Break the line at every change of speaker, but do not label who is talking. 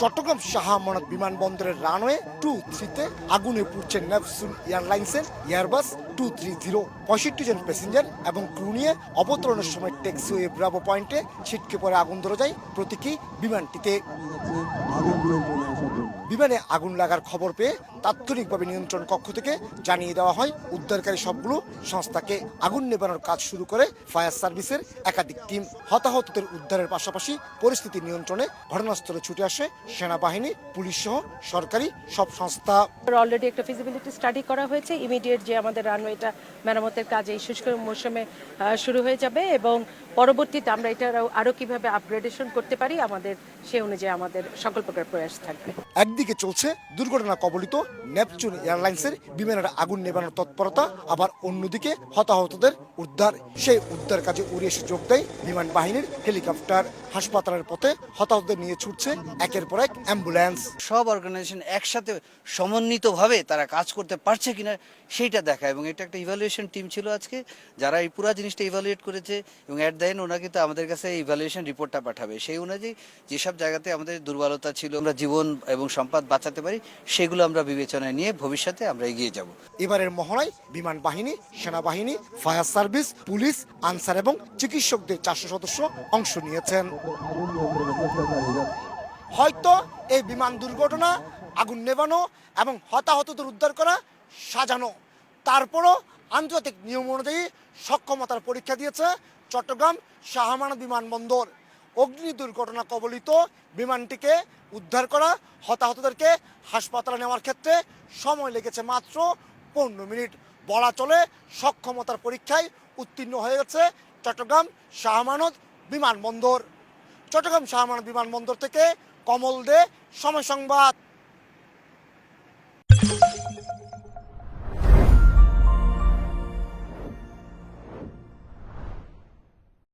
চট্টগ্রাম শাহ আমানত বিমানবন্দরের runway two থ্রিতে আগুনে পুড়ছে নেপসুন এয়ারলাইন্সের এয়ারবাস টু থ্রি জিরো পঁয়ষট্টি জন প্যাসেঞ্জার এবং ক্রু নিয়ে অবতরণের সময় ট্যাক্সিওয়ে ব্রাভো পয়েন্টে ছিটকে পড়ে আগুন ধরে যায় প্রতীকী বিমানটিতে। বিমানে আগুন লাগার খবর পেয়ে তাৎক্ষণিকভাবে নিয়ন্ত্রণ কক্ষ থেকে জানিয়ে দেওয়া হয় উদ্ধারকারী সবগুলো সংস্থাকে আগুন নেবানোর কাজ শুরু করে ফায়ার সার্ভিসের একাধিক টিম হতাহতদের উদ্ধারের পাশাপাশি পরিস্থিতি নিয়ন্ত্রণে ঘটনাস্থলে ছুটে আসে সেনাবাহিনী পুলিশ সহ সরকারি সব সংস্থা।
অলরেডি একটা ফিজিবিলিটি স্টাডি করা হয়েছে। ইমিডিয়েট যে আমাদের রানওয়েটা মেরামতের কাজ এই শুষ্ক মৌসুমে শুরু হয়ে যাবে এবং পরবর্তীতে আমরা এটা আরো- কীভাবে আপগ্রেডেশন করতে পারি আমাদের সেই অনুযায়ী আমাদের সকল প্রকার প্রয়াস থাকবে।
একদিকে চলছে দুর্ঘটনা কবলিত নেপচুন এয়ারলাইন্সের বিমানের আগুন নেবানোর তৎপরতা, আবার অন্যদিকে হতাহতদের উদ্ধার। সেই উদ্ধার কাজে উড়ে এসে যোগ দেয় বিমান বাহিনীর হেলিকপ্টার। হাসপাতালের পথে হতাহতদের নিয়ে ছুটছে একের পর এক অ্যাম্বুলেন্স।
সব অর্গানাইজেশন একসাথে সমন্বিতভাবে তারা কাজ করতে পারছে কিনা সেইটা দেখা। এবং এটা একটা ইভ্যালুয়েশন টিম ছিল আজকে, যারা এই পুরো জিনিসটা ইভ্যালুয়েট করেছে। এবং অ্যাট দ্য এন্ড ওনারা কিন্তু আমাদের কাছে ইভ্যালুয়েশন রিপোর্টটা পাঠাবে। সেই অনুযায়ী যেসব জায়গাতে আমাদের দুর্বলতা ছিল, আমরা জীবন এবং সম্পদ বাঁচাতে পারি, সেগুলো আমরা বিবেচনায় নিয়ে ভবিষ্যতে আমরা এগিয়ে যাব।
এবারের মহড়ায় বিমান বাহিনী, সেনাবাহিনী, ফায়ার সার্ভিস, পুলিশ, আনসার এবং চিকিৎসকদের চারশো সদস্য অংশ নিয়েছেন। হয়তো এই বিমান দুর্ঘটনা, আগুন নেভানো এবং হতাহতদের উদ্ধার করা, সাজানো। তারপরও আন্তর্জাতিক নিয়ম অনুযায়ী সক্ষমতার পরীক্ষা দিয়েছে চট্টগ্রাম শাহমানা বিমানবন্দর। অগ্নি দুর্ঘটনা কবলিত বিমানটিকে উদ্ধার করা, হতাহতদেরকে হাসপাতালে নেওয়ার ক্ষেত্রে সময় লেগেছে মাত্র পনেরো মিনিট। বলা চলে সক্ষমতার পরীক্ষায় উত্তীর্ণ হয়ে গেছে চট্টগ্রাম শাহমানত বিমানবন্দর। চট্টগ্রাম শাহমানত বিমানবন্দর থেকে কমল দে, সময় সংবাদ।